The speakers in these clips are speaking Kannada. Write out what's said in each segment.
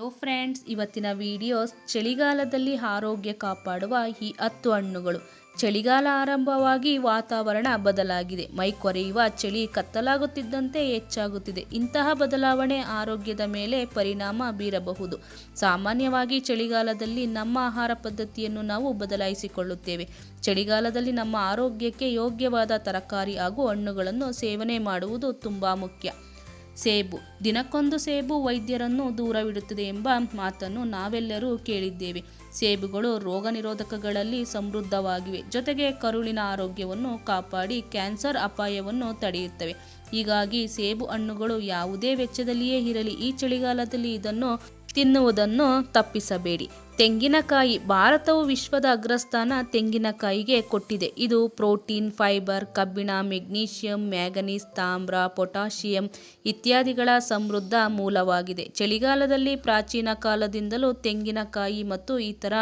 ಹಲೋ ಫ್ರೆಂಡ್ಸ್, ಇವತ್ತಿನ ವಿಡಿಯೋಸ್ ಚಳಿಗಾಲದಲ್ಲಿ ಆರೋಗ್ಯ ಕಾಪಾಡುವ ಈ ಹತ್ತು ಹಣ್ಣುಗಳು. ಚಳಿಗಾಲ ಆರಂಭವಾಗಿ ವಾತಾವರಣ ಬದಲಾಗಿದೆ. ಮೈ ಕೊರೆಯುವ ಚಳಿ ಕತ್ತಲಾಗುತ್ತಿದ್ದಂತೆ ಹೆಚ್ಚಾಗುತ್ತಿದೆ. ಇಂತಹ ಬದಲಾವಣೆ ಆರೋಗ್ಯದ ಮೇಲೆ ಪರಿಣಾಮ ಬೀರಬಹುದು. ಸಾಮಾನ್ಯವಾಗಿ ಚಳಿಗಾಲದಲ್ಲಿ ನಮ್ಮ ಆಹಾರ ಪದ್ಧತಿಯನ್ನು ನಾವು ಬದಲಾಯಿಸಿಕೊಳ್ಳುತ್ತೇವೆ. ಚಳಿಗಾಲದಲ್ಲಿ ನಮ್ಮ ಆರೋಗ್ಯಕ್ಕೆ ಯೋಗ್ಯವಾದ ತರಕಾರಿ ಹಾಗೂ ಹಣ್ಣುಗಳನ್ನು ಸೇವನೆ ಮಾಡುವುದು ತುಂಬ ಮುಖ್ಯ. ಸೇಬು. ದಿನಕ್ಕೊಂದು ಸೇಬು ವೈದ್ಯರನ್ನು ದೂರವಿಡುತ್ತದೆ ಎಂಬ ಮಾತನ್ನು ನಾವೆಲ್ಲರೂ ಕೇಳಿದ್ದೇವೆ. ಸೇಬುಗಳು ರೋಗ ನಿರೋಧಕಗಳಲ್ಲಿ ಸಮೃದ್ಧವಾಗಿವೆ. ಜೊತೆಗೆ ಕರುಳಿನ ಆರೋಗ್ಯವನ್ನು ಕಾಪಾಡಿ ಕ್ಯಾನ್ಸರ್ ಅಪಾಯವನ್ನು ತಡೆಯುತ್ತವೆ. ಹೀಗಾಗಿ ಸೇಬು ಹಣ್ಣುಗಳು ಯಾವುದೇ ವೆಚ್ಚದಲ್ಲಿಯೇ ಇರಲಿ, ಈ ಚಳಿಗಾಲದಲ್ಲಿ ಇದನ್ನು ತಿನ್ನುವುದನ್ನು ತಪ್ಪಿಸಬೇಡಿ. ತೆಂಗಿನಕಾಯಿ, ಭಾರತವು ವಿಶ್ವದ ಅಗ್ರಸ್ಥಾನ ತೆಂಗಿನಕಾಯಿಗೆ ಕೊಟ್ಟಿದೆ. ಇದು ಪ್ರೋಟೀನ್, ಫೈಬರ್, ಕಬ್ಬಿಣ, ಮೆಗ್ನೀಷಿಯಂ, ಮ್ಯಾಗನೀಸ್, ತಾಮ್ರ, ಪೊಟ್ಯಾಷಿಯಂ ಇತ್ಯಾದಿಗಳ ಸಮೃದ್ಧ ಮೂಲವಾಗಿದೆ. ಚಳಿಗಾಲದಲ್ಲಿ ಪ್ರಾಚೀನ ಕಾಲದಿಂದಲೂ ತೆಂಗಿನಕಾಯಿ ಮತ್ತು ಇತರ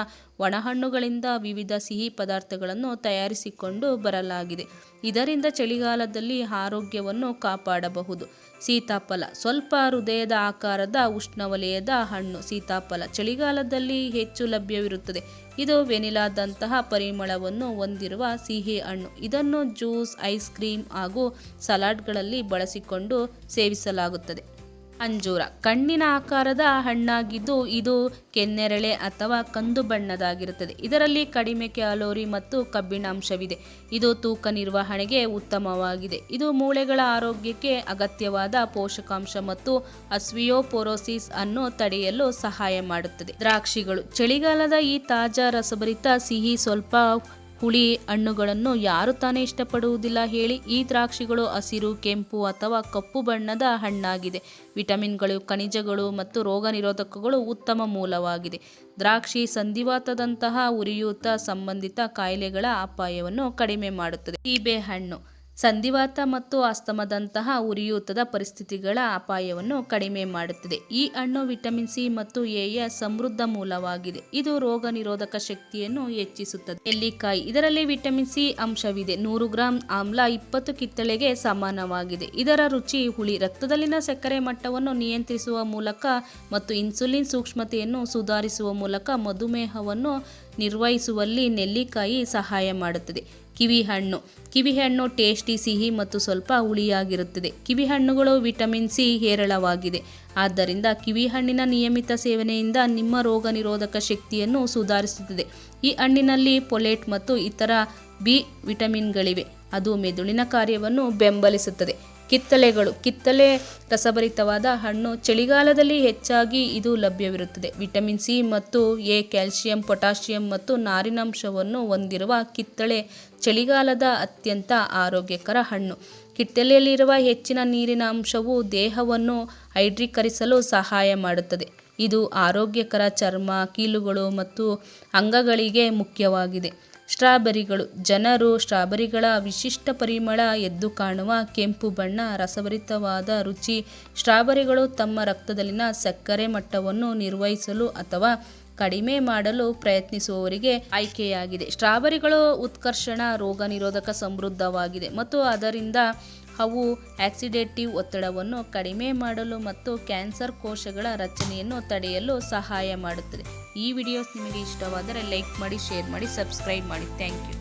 ಒಣಹಣ್ಣುಗಳಿಂದ ವಿವಿಧ ಸಿಹಿ ಪದಾರ್ಥಗಳನ್ನು ತಯಾರಿಸಿಕೊಂಡು ಬರಲಾಗಿದೆ. ಇದರಿಂದ ಚಳಿಗಾಲದಲ್ಲಿ ಆರೋಗ್ಯವನ್ನು ಕಾಪಾಡಬಹುದು. ಸೀತಾಫಲ, ಸ್ವಲ್ಪ ಹೃದಯದ ಆಕಾರದ ಉಷ್ಣವಲಯದ ಹಣ್ಣು, ಸೀತಾಫಲ. ಚಳಿಗಾಲದಲ್ಲಿ ಹೆಚ್ಚು ಲಭ್ಯವಿರುತ್ತದೆ. ಇದು ವೆನಿಲಾದಂತಹ ಪರಿಮಳವನ್ನು ಹೊಂದಿರುವ ಸಿಹಿ ಹಣ್ಣು. ಇದನ್ನು ಜ್ಯೂಸ್, ಐಸ್ ಕ್ರೀಮ್ ಹಾಗೂ ಸಲಾಡ್ಗಳಲ್ಲಿ ಬಳಸಿಕೊಂಡು ಸೇವಿಸಲಾಗುತ್ತದೆ. ಅಂಜೂರ. ಕಣ್ಣಿನ ಆಕಾರದ ಹಣ್ಣಾಗಿದ್ದು ಇದು ಕೆನ್ನೆರಳೆ ಅಥವಾ ಕಂದು ಬಣ್ಣದಾಗಿರುತ್ತದೆ. ಇದರಲ್ಲಿ ಕಡಿಮೆ ಕ್ಯಾಲೋರಿ ಮತ್ತು ಕಬ್ಬಿಣಾಂಶವಿದೆ. ಇದು ತೂಕ ನಿರ್ವಹಣೆಗೆ ಉತ್ತಮವಾಗಿದೆ. ಇದು ಮೂಳೆಗಳ ಆರೋಗ್ಯಕ್ಕೆ ಅಗತ್ಯವಾದ ಪೋಷಕಾಂಶ ಮತ್ತು ಅಸ್ವಿಯೋಪೊರೋಸಿಸ್ ಅನ್ನು ತಡೆಯಲು ಸಹಾಯ ಮಾಡುತ್ತದೆ. ದ್ರಾಕ್ಷಿಗಳು. ಚಳಿಗಾಲದ ಈ ತಾಜಾ ರಸಭರಿತ ಸಿಹಿ ಸ್ವಲ್ಪ ಹುಳಿ ಹಣ್ಣುಗಳನ್ನು ಯಾರು ತಾನೇ ಇಷ್ಟಪಡುವುದಿಲ್ಲ ಹೇಳಿ ಈ ದ್ರಾಕ್ಷಿಗಳು ಹಸಿರು, ಕೆಂಪು ಅಥವಾ ಕಪ್ಪು ಬಣ್ಣದ ಹಣ್ಣಾಗಿದೆ. ವಿಟಮಿನ್ಗಳು, ಖನಿಜಗಳು ಮತ್ತು ರೋಗ ನಿರೋಧಕಗಳು ಉತ್ತಮ ಮೂಲವಾಗಿದೆ. ದ್ರಾಕ್ಷಿ ಸಂಧಿವಾತದಂತಹ ಉರಿಯೂತ ಸಂಬಂಧಿತ ಕಾಯಿಲೆಗಳ ಅಪಾಯವನ್ನು ಕಡಿಮೆ ಮಾಡುತ್ತದೆ. ಸೀಬೆ ಹಣ್ಣು. ಸಂಧಿವಾತ ಮತ್ತು ಆಸ್ತಮದಂತಹ ಉರಿಯೂತದ ಪರಿಸ್ಥಿತಿಗಳ ಅಪಾಯವನ್ನು ಕಡಿಮೆ ಮಾಡುತ್ತದೆ. ಈ ಹಣ್ಣು ವಿಟಮಿನ್ ಸಿ ಮತ್ತು ಎಯ ಸಮೃದ್ಧ ಮೂಲವಾಗಿದೆ. ಇದು ರೋಗ ನಿರೋಧಕ ಶಕ್ತಿಯನ್ನು ಹೆಚ್ಚಿಸುತ್ತದೆ. ನೆಲ್ಲಿಕಾಯಿ. ಇದರಲ್ಲಿ ವಿಟಮಿನ್ ಸಿ ಅಂಶವಿದೆ. ನೂರು ಗ್ರಾಂ ಆಮ್ಲ ಇಪ್ಪತ್ತು ಕಿತ್ತಳೆಗೆ ಸಮಾನವಾಗಿದೆ. ಇದರ ರುಚಿ ಹುಳಿ. ರಕ್ತದಲ್ಲಿನ ಸಕ್ಕರೆ ಮಟ್ಟವನ್ನು ನಿಯಂತ್ರಿಸುವ ಮೂಲಕ ಮತ್ತು ಇನ್ಸುಲಿನ್ ಸೂಕ್ಷ್ಮತೆಯನ್ನು ಸುಧಾರಿಸುವ ಮೂಲಕ ಮಧುಮೇಹವನ್ನು ನಿರ್ವಹಿಸುವಲ್ಲಿ ನೆಲ್ಲಿಕಾಯಿ ಸಹಾಯ ಮಾಡುತ್ತದೆ. ಕಿವಿ ಹಣ್ಣು ಕಿವಿ ಹಣ್ಣು ಟೇಸ್ಟಿ, ಸಿಹಿ ಮತ್ತು ಸ್ವಲ್ಪ ಹುಳಿಯಾಗಿರುತ್ತದೆ. ಕಿವಿಹಣ್ಣುಗಳು ವಿಟಮಿನ್ ಸಿ ಹೇರಳವಾಗಿದೆ. ಆದ್ದರಿಂದ ಕಿವಿಹಣ್ಣಿನ ನಿಯಮಿತ ಸೇವನೆಯಿಂದ ನಿಮ್ಮ ರೋಗ ನಿರೋಧಕ ಶಕ್ತಿಯನ್ನು ಸುಧಾರಿಸುತ್ತದೆ. ಈ ಹಣ್ಣಿನಲ್ಲಿ ಪೊಲೇಟ್ ಮತ್ತು ಇತರ ಬಿ ವಿಟಮಿನ್ಗಳಿವೆ. ಅದು ಮೆದುಳಿನ ಕಾರ್ಯವನ್ನು ಬೆಂಬಲಿಸುತ್ತದೆ. ಕಿತ್ತಳೆಗಳು ಕಿತ್ತಳೆ ರಸಭರಿತವಾದ ಹಣ್ಣು ಚಳಿಗಾಲದಲ್ಲಿ ಹೆಚ್ಚಾಗಿ ಇದು ಲಭ್ಯವಿರುತ್ತದೆ. ವಿಟಮಿನ್ ಸಿ ಮತ್ತು ಎ, ಕ್ಯಾಲ್ಸಿಯಂ, ಪೊಟ್ಯಾಷಿಯಂ ಮತ್ತು ನಾರಿನಾಂಶವನ್ನು ಹೊಂದಿರುವ ಕಿತ್ತಳೆ ಚಳಿಗಾಲದ ಅತ್ಯಂತ ಆರೋಗ್ಯಕರ ಹಣ್ಣು. ಕಿತ್ತಳೆಯಲ್ಲಿರುವ ಹೆಚ್ಚಿನ ನೀರಿನ ಅಂಶವು ದೇಹವನ್ನು ಹೈಡ್ರೀಕರಿಸಲು ಸಹಾಯ ಮಾಡುತ್ತದೆ. ಇದು ಆರೋಗ್ಯಕರ ಚರ್ಮ, ಕೀಲುಗಳು ಮತ್ತು ಅಂಗಗಳಿಗೆ ಮುಖ್ಯವಾಗಿದೆ. ಸ್ಟ್ರಾಬೆರಿಗಳು. ಜನರು ಸ್ಟ್ರಾಬೆರಿಗಳ ವಿಶಿಷ್ಟ ಪರಿಮಳ ಎದ್ದು ಕಾಣುವ ಕೆಂಪು ಬಣ್ಣ, ರಸಭರಿತವಾದ ರುಚಿ. ಸ್ಟ್ರಾಬೆರಿಗಳು ತಮ್ಮ ರಕ್ತದಲ್ಲಿನ ಸಕ್ಕರೆ ಮಟ್ಟವನ್ನು ನಿರ್ವಹಿಸಲು ಅಥವಾ ಕಡಿಮೆ ಮಾಡಲು ಪ್ರಯತ್ನಿಸುವವರಿಗೆ ಆಯ್ಕೆಯಾಗಿದೆ. ಸ್ಟ್ರಾಬೆರಿಗಳು ಉತ್ಕರ್ಷಣ, ರೋಗ ನಿರೋಧಕ ಸಮೃದ್ಧವಾಗಿದೆ ಮತ್ತು ಅದರಿಂದ ಅವು ಆಕ್ಸಿಡೇಟಿವ್ ಒತ್ತಡವನ್ನು ಕಡಿಮೆ ಮಾಡಲು ಮತ್ತು ಕ್ಯಾನ್ಸರ್ ಕೋಶಗಳ ರಚನೆಯನ್ನು ತಡೆಯಲು ಸಹಾಯ ಮಾಡುತ್ತದೆ. ಈ ವಿಡಿಯೋಸ್ ನಿಮಗೆ ಇಷ್ಟವಾದರೆ ಲೈಕ್ ಮಾಡಿ, ಶೇರ್ ಮಾಡಿ, ಸಬ್ಸ್ಕ್ರೈಬ್ ಮಾಡಿ. Thank you.